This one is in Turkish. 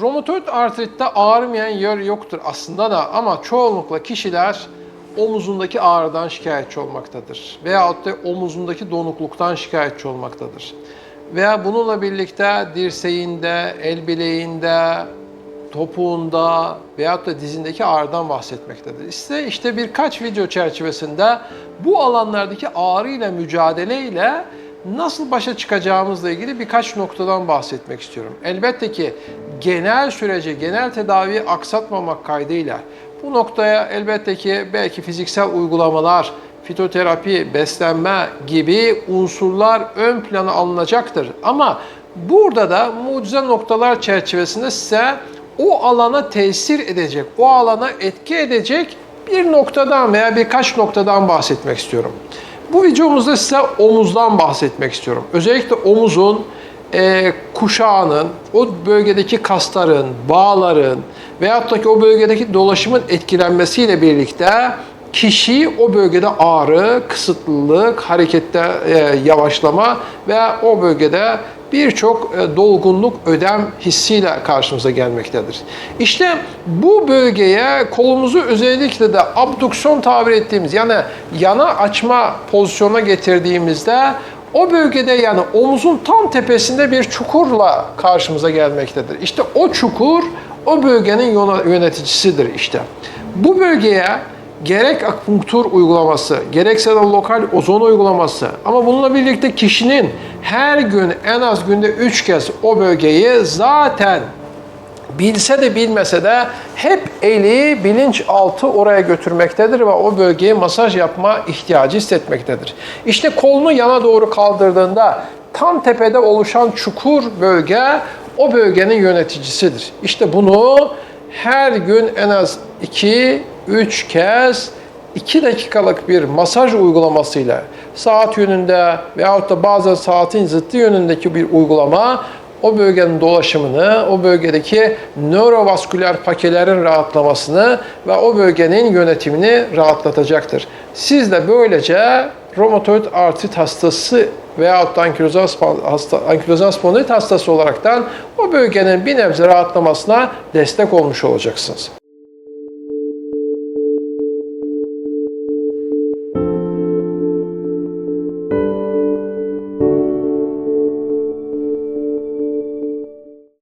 romatoid artritte ağrımayan yer yoktur aslında da ama çoğunlukla kişiler omuzundaki ağrıdan şikayetçi olmaktadır. Veyahut da omuzundaki donukluktan şikayetçi olmaktadır. Veya bununla birlikte dirseğinde, el bileğinde, topuğunda veyahut da dizindeki ağrıdan bahsetmektedir. İşte, işte birkaç video çerçevesinde bu alanlardaki ağrı ile mücadele ile nasıl başa çıkacağımızla ilgili birkaç noktadan bahsetmek istiyorum. Elbette ki genel süreci, genel tedaviyi aksatmamak kaydıyla bu noktaya elbette ki belki fiziksel uygulamalar, fitoterapi, beslenme gibi unsurlar ön plana alınacaktır. Ama burada da mucize noktalar çerçevesinde size o alana tesir edecek, o alana etki edecek bir noktadan veya birkaç noktadan bahsetmek istiyorum. Bu videomuzda size omuzdan bahsetmek istiyorum. Özellikle omuzun e, kuşağının, o bölgedeki kasların, bağların veyahut da ki o bölgedeki dolaşımın etkilenmesiyle birlikte kişi o bölgede ağrı, kısıtlılık, harekette e, yavaşlama ve o bölgede birçok e, dolgunluk, ödem hissiyle karşımıza gelmektedir. İşte bu bölgeye kolumuzu özellikle de abduksiyon tabir ettiğimiz yani yana açma pozisyona getirdiğimizde o bölgede yani omuzun tam tepesinde bir çukurla karşımıza gelmektedir. İşte o çukur o bölgenin yöneticisidir işte. Bu bölgeye gerek akupunktur uygulaması, gerekse de lokal ozon uygulaması ama bununla birlikte kişinin her gün en az günde 3 kez o bölgeyi zaten bilse de bilmese de hep eli bilinçaltı oraya götürmektedir ve o bölgeye masaj yapma ihtiyacı hissetmektedir. İşte kolunu yana doğru kaldırdığında tam tepede oluşan çukur bölge o bölgenin yöneticisidir. İşte bunu her gün en az 2 3 kez 2 dakikalık bir masaj uygulamasıyla saat yönünde veyahut da bazen saatin zıttı yönündeki bir uygulama o bölgenin dolaşımını, o bölgedeki nörovasküler pakelerin rahatlamasını ve o bölgenin yönetimini rahatlatacaktır. Siz de böylece romatoid artrit hastası veyahut da ankilozal spondilit hastası olaraktan o bölgenin bir nebze rahatlamasına destek olmuş olacaksınız.